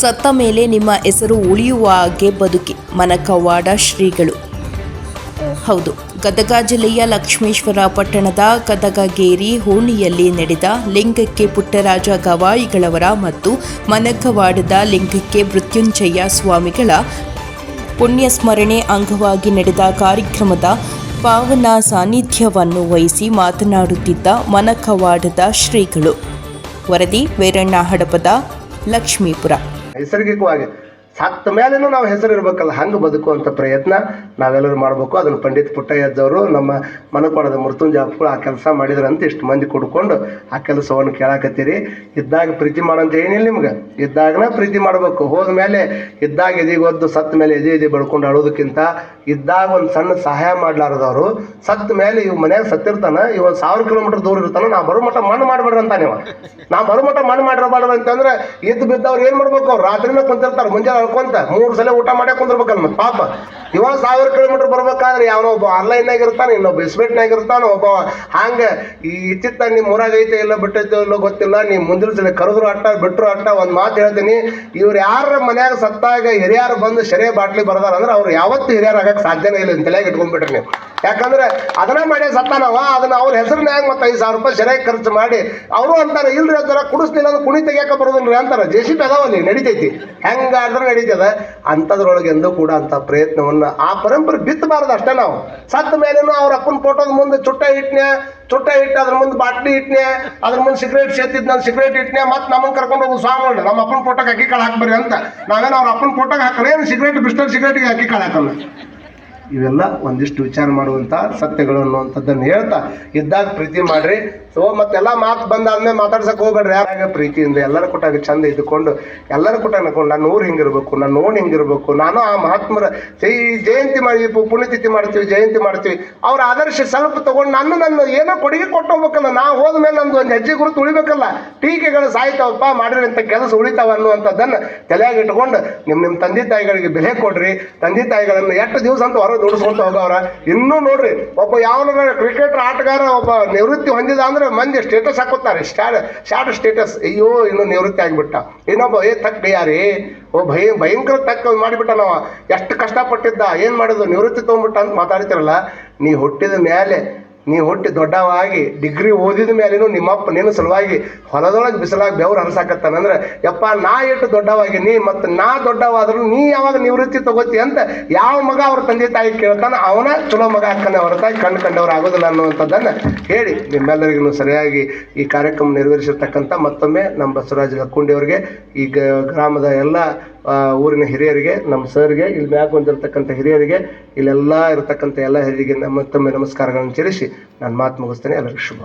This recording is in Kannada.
ಸತ್ತ ಮೇಲೆ ನಿಮ್ಮ ಹೆಸರು ಉಳಿಯುವ ಹಾಗೆ ಬದುಕಿ, ಮನಕವಾಡ ಶ್ರೀಗಳು. ಹೌದು, ಗದಗ ಜಿಲ್ಲೆಯ ಲಕ್ಷ್ಮೇಶ್ವರ ಪಟ್ಟಣದ ಗದಗಗೇರಿ ಹೋಣಿಯಲ್ಲಿ ನಡೆದ ಲಿಂಗಕ್ಕೆ ಪುಟ್ಟರಾಜ ಗವಾಯಿಗಳವರ ಮತ್ತು ಮನಕವಾಡದ ಲಿಂಗಕ್ಕೆ ಮೃತ್ಯುಂಜಯ ಸ್ವಾಮಿಗಳ ಪುಣ್ಯಸ್ಮರಣೆ ಅಂಗವಾಗಿ ನಡೆದ ಕಾರ್ಯಕ್ರಮದ ಪಾವನ ಸಾನ್ನಿಧ್ಯವನ್ನು ವಹಿಸಿ ಮಾತನಾಡುತ್ತಿದ್ದ ಮನಕವಾಡದ ಶ್ರೀಗಳು. ವರದಿ ವೀರಣ್ಣ ಹಡಪದ ಲಕ್ಷ್ಮೀಪುರ. ನೈಸರ್ಗಿಕವಾಗಿ ಸತ್ತ ಮೇಲೇನು ನಾವು ಹೆಸರು ಇರಬೇಕಲ್ಲ ಹಂಗೆ ಬದುಕುವಂಥ ಪ್ರಯತ್ನ. ನಾವೆಲ್ಲರೂ ಮಾಡಬೇಕು. ಅದನ್ನು ಪಂಡಿತ್ ಪುಟ್ಟಯ್ಯಜ್ಜವರು ನಮ್ಮ ಮನಕೊಡದ ಮೃತ್ಯುಂಜಯ ಅಪ್ಪಗಳು ಆ ಕೆಲಸ ಮಾಡಿದ್ರಂತ. ಇಷ್ಟು ಮಂದಿ ಕುಡ್ಕೊಂಡು ಆ ಕೆಲಸವನ್ನು ಕೇಳಾಕತ್ತೀರಿ. ಇದ್ದಾಗ ಪ್ರೀತಿ ಮಾಡಂತ ಏನಿಲ್ಲ ನಿಮ್ಗೆ. ಇದ್ದಾಗನ ಪ್ರೀತಿ ಮಾಡಬೇಕು. ಹೋದ ಮೇಲೆ ಇದ್ದಾಗ ಎದಿಗೊದ್ದು, ಸತ್ತ ಮೇಲೆ ಎದೆ ಎದೆ ಬಡ್ಕೊಂಡು ಅಳೋದಕ್ಕಿಂತ ಇದ್ದಾಗ ಒಂದು ಸಣ್ಣ ಸಹಾಯ ಮಾಡ್ಲಾರದವರು. ಸತ್ತ ಮೇಲೆ ಇವ್ ಮನ್ಯಾಗ ಸತ್ತಿರ್ತಾನ. ಇವ ಸಾವಿರ ಕಿಲೋಮೀಟರ್ ದೂರ ಇರ್ತಾನ. ನಾ ಬರೋ ಮಟ್ಟ ಮಣ್ಣು ಮಾಡ್ಬೇಡ್ರಿ ಅಂತ ನೀವು. ನಾ ಬರೋ ಮಟ್ಟ ಮಣ್ಣು ಮಾಡಿರಬಾರ್ದು ಅಂತಂದ್ರೆ ಇದ್ದು ಬಿದ್ದವ್ರು ಏನು ಮಾಡ್ಬೇಕು? ಅವ್ರು ರಾತ್ರಿನ ಕುಂತಿರ್ತಾರೆ, ಮುಂಜಾನೆ ಅಳ್ಕೊಂತ. ಮೂರು ಸಲ ಊಟ ಮಾಡೇ ಕುಂದಿರ್ಬೇಕಲ್ಲ ಪಾಪ. ಇವಾಗ ಸಾವಿರ ಕಿಲೋಮೀಟರ್ ಬರ್ಬೇಕಾದ್ರೆ ಒಬ್ಬ ಆನ್ಲೈನ್ನಾಗ ಇರ್ತಾನೆ, ಇನ್ನೊಬ್ಬ ಇಸ್ಬೇಟ್ನಾಗ ಇರ್ತಾನೆ, ಒಬ್ಬ ಹಂಗೆ ಈ ಇತ್ತಿತ್ತ ನಿಮ್ಮ ಊರಾಗ ಐತೆ ಇಲ್ಲ ಬಿಟ್ಟೈತೆ ಇಲ್ಲೋ ಗೊತ್ತಿಲ್ಲ, ನೀವು ಮುಂದಿನ ಸಲ ಕರೆದ್ರು ಅಟ್ಟ, ಬಿಟ್ರು ಅಟ್ಟ, ಒಂದು ಮಾತು ಹೇಳ್ತೀನಿ. ಇವ್ರು ಯಾರ ಮನ್ಯಾಗ ಸತ್ತಾಗ ಹಿರಿಯರು ಬಂದು ಶರೇ ಬಾಟ್ಲಿ ಬರ್ದಾರ ಅಂದ್ರೆ ಅವ್ರು ಯಾವತ್ತೂ ಹಿರಿಯರು ಆಗಕ್ಕೆ ಸಾಧ್ಯನೇ ಇಲ್ಲ ತಲೆಯಾಗಿ ಇಟ್ಕೊಂಡ್ಬಿಟ್ರಿ ನೀವು. ಯಾಕಂದ್ರೆ ಅದನ್ನ ಮಾಡಿ ಸತ್ತಾನವ ಅದನ್ನ ಅವ್ರ ಹೆಸರಿನಾಗ ಮತ್ತೆ ಐದು ಸಾವಿರ ರೂಪಾಯಿ ಸರಿಯಾಗಿ ಖರ್ಚು ಮಾಡಿ ಅವರು ಅಂತಾರೆ, ಇಲ್ರಿ ಅಂತಾರ ಕುಡಿಸ್ತಿಲ್ಲ ಅಂದ್ರೆ ಕುಣಿ ತೆಗಿಯಕ ಬರೋದಿಲ್ರಿ ಅಂತಾರೆ. ಜೆ ಸಿ ಅದಾವಲ್ಲಿ, ನಡಿತೈತಿ. ಹೆಂಗಾದ್ರೆ ನಡೀತದ. ಅಂಥದ್ರೊಳಗೆ ಎಂದೂ ಕೂಡ ಅಂತ ಪ್ರಯತ್ನವನ್ನ ಆ ಪರಂಪರೆ ಬಿತ್ತಬಾರ್ದು ಅಷ್ಟೇ ನಾವು. ಸತ್ತ ಮೇಲೇನು ಅವ್ರ ಅಪ್ಪನ ಫೋಟೋದ ಮುಂದೆ ಚುಟ್ಟ ಇಟ್ನೆ ಚುಟ್ಟ ಇಟ್ಟು ಅದ್ರ ಮುಂದೆ ಬಾಟ್ಲಿ ಇಟ್ನೆ ಅದ್ರ ಮುಂದೆ ಸಿಗರೇಟ್ ಸೇತಿದ್ ನಾನು ಸಿಗರೇಟ್ ಇಟ್ನೆ ಮತ್ತೆ ನಮ್ಮನ್ನ ಕರ್ಕೊಂಡು ಹೋಗು ಸ್ವಾಮಿ ನಮ್ಮ ಅಪ್ಪನ ಫೋಟೋಗೆ ಅಕ್ಕಿ ಕಾಳು ಹಾಕ್ಬರ್ರಿ ಅಂತ. ನಾವೇನು ಅವ್ರ ಅಪ್ಪನ ಫೋಟೋಗೆ ಹಾಕಲ್ಲ ಸಿಗರೇಟ್ ಬಿಸ್ಟರ್ ಸಿಗರೇಟಿಗೆ ಅಕ್ಕಿ ಕಾಳು ಹಾಕೋಣ ಇವೆಲ್ಲ ಒಂದಿಷ್ಟು ವಿಚಾರ ಮಾಡುವಂಥ ಸತ್ಯಗಳು ಅನ್ನುವಂಥದ್ದನ್ನು ಹೇಳ್ತಾ ಇದ್ದಾಗ ಪ್ರೀತಿ ಮಾಡ್ರಿ. ಸೊ ಮತ್ತೆಲ್ಲ ಮಾತು ಬಂದಾದ್ಮೇಲೆ ಮಾತಾಡ್ಸಕ್ ಹೋಗ್ಬೇಡ್ರಿ. ಯಾರಾಗ ಪ್ರೀತಿಯಿಂದ ಎಲ್ಲರ ಕೊಟ್ಟಾಗ ಚಂದ ಇದ್ದುಕೊಂಡು ಎಲ್ಲರ ಕೊಟ್ಟಾಗ ಅನ್ಕೊಂಡು ನನ್ನ ಊರು ಹಿಂಗಿರ್ಬೇಕು ನನ್ನ ಓಣ್ ಹಿಂಗಿರ್ಬೇಕು, ನಾನು ಆ ಮಹಾತ್ಮರ ಜಯಂತಿ ಮಾಡಿ ಪುಣ್ಯತಿಥಿ ಮಾಡ್ತೀವಿ, ಜಯಂತಿ ಮಾಡ್ತೀವಿ. ಅವ್ರ ಆದರ್ಶ ಸ್ವಲ್ಪ ತಗೊಂಡು ನನ್ನ ನನ್ನ ಏನೋ ಕೊಡುಗೆ ಕೊಟ್ಟು ಹೋಗ್ಬೇಕಲ್ಲ, ನಾ ಹೋದ್ಮೇಲೆ ನಂದು ಒಂದು ಹೆಜ್ಜೆ ಗುರುತು ಉಳಿಬೇಕಲ್ಲ. ಟೀಕೆಗಳು ಸಾಯ್ತಾವಪ್ಪ ಮಾಡಿರೋಂಥ ಕೆಲಸ ಉಳಿತಾವ ಅನ್ನುವಂಥದ್ದನ್ನು ತಲೆಯಾಗ ಇಟ್ಕೊಂಡು ನಿಮ್ಮ ನಿಮ್ಮ ತಂದೆ ತಾಯಿಗಳಿಗೆ ಬೆಲೆ ಕೊಡ್ರಿ. ತಂದೆ ತಾಯಿಗಳನ್ನು ಎಷ್ಟು ದಿವಸ ಅಂತ ಹೊರಗೆ ದುಡಿಸ್ಕೊಂತ ಹೋಗವ್ರ ಇನ್ನೂ ನೋಡ್ರಿ, ಒಬ್ಬ ಯಾವ ಕ್ರಿಕೆಟರ್ ಆಟಗಾರ ಒಬ್ಬ ನಿವೃತ್ತಿ ಹೊಂದಿದ ಅಂದ್ರೆ ಮಂದಿ ಸ್ಟೇಟಸ್ ಹಾಕೋತಾರೆ ಸ್ಟಾರ್ ಶಾರ್ಟ್ ಸ್ಟೇಟಸ್ ಅಯ್ಯೋ, ಇನ್ನು ನಿವೃತ್ತಿ ಆಗಿಬಿಟ್ಟ. ಇನ್ನೊಬ್ಬ, ಏ ತಕ್ಕ ಯಾರೇ ಓ, ಭಯ, ಭಯಂಕರ ತಕ್ಕ ಮಾಡಿಬಿಟ್ಟ ನಾವು. ಎಷ್ಟು ಕಷ್ಟಪಟ್ಟಿದ್ದ. ಏನು ಮಾಡಿದ್ದು ನಿವೃತ್ತಿ ತೊಗೊಂಬಿಟ್ಟ ಅಂತ ಮಾತಾಡ್ತಿರಲ್ಲ. ನೀ ಹುಟ್ಟಿದ ಮೇಲೆ ನೀ ಹುಟ್ಟಿ ದೊಡ್ಡವಾಗಿ ಡಿಗ್ರಿ ಓದಿದ ಮೇಲೇನು ನಿಮ್ಮಪ್ಪ ನೀನು ಸಲುವಾಗಿ ಹೊಲದೊಳಗೆ ಬಿಸಿಲಾಗಿ ಬೆವ್ರು ಹರಿಸಾಕತ್ತಾನಂದ್ರೆ ಯಪ್ಪ, ನಾ ಇಟ್ಟು ದೊಡ್ಡವಾಗಿ, ನೀ ಮತ್ತು ನಾ ದೊಡ್ಡವಾದರೂ ನೀ ಯಾವಾಗ ನಿವೃತ್ತಿ ತಗೋತಿ ಅಂತ ಯಾವ ಮಗ ಅವ್ರ ತಂದೆ ತಾಯಿ ಕೇಳ್ತಾನ ಅವನ ಚಲೋ ಮಗ ಹಾಕನೆ ಹೊರತಾಗಿ ಕಣ್ಣು ಕಂಡವ್ರು ಆಗೋದಿಲ್ಲ ಅನ್ನುವಂಥದ್ದನ್ನು ಹೇಳಿ ನಿಮ್ಮೆಲ್ಲರಿಗೂ ಸರಿಯಾಗಿ ಈ ಕಾರ್ಯಕ್ರಮ ನೆರವೇರಿಸಿರ್ತಕ್ಕಂಥ ಮತ್ತೊಮ್ಮೆ ನಮ್ಮ ಬಸವರಾಜ ಲಕ್ಕುಂಡಿ ಅವರಿಗೆ, ಈ ಗ್ರಾಮದ ಎಲ್ಲ ಊರಿನ ಹಿರಿಯರಿಗೆ, ನಮ್ಮ ಸರ್ಗೆ, ಇಲ್ಲಿ ಮ್ಯಾಗ ಬಂದಿರತಕ್ಕಂತ ಹಿರಿಯರಿಗೆ, ಇಲ್ಲೆಲ್ಲ ಇರತಕ್ಕಂಥ ಎಲ್ಲ ಹಿರಿಯರಿಗೆ ನಮ್ಮ ತಮ್ಮ ನಮಸ್ಕಾರಗಳನ್ನು ತಿಳಿಸಿ, ನಾನು ಮಾತು ಮುಗಿಸ್ತೇನೆ. ಎಲ್ಲರಿಗೂ ಶುಭ.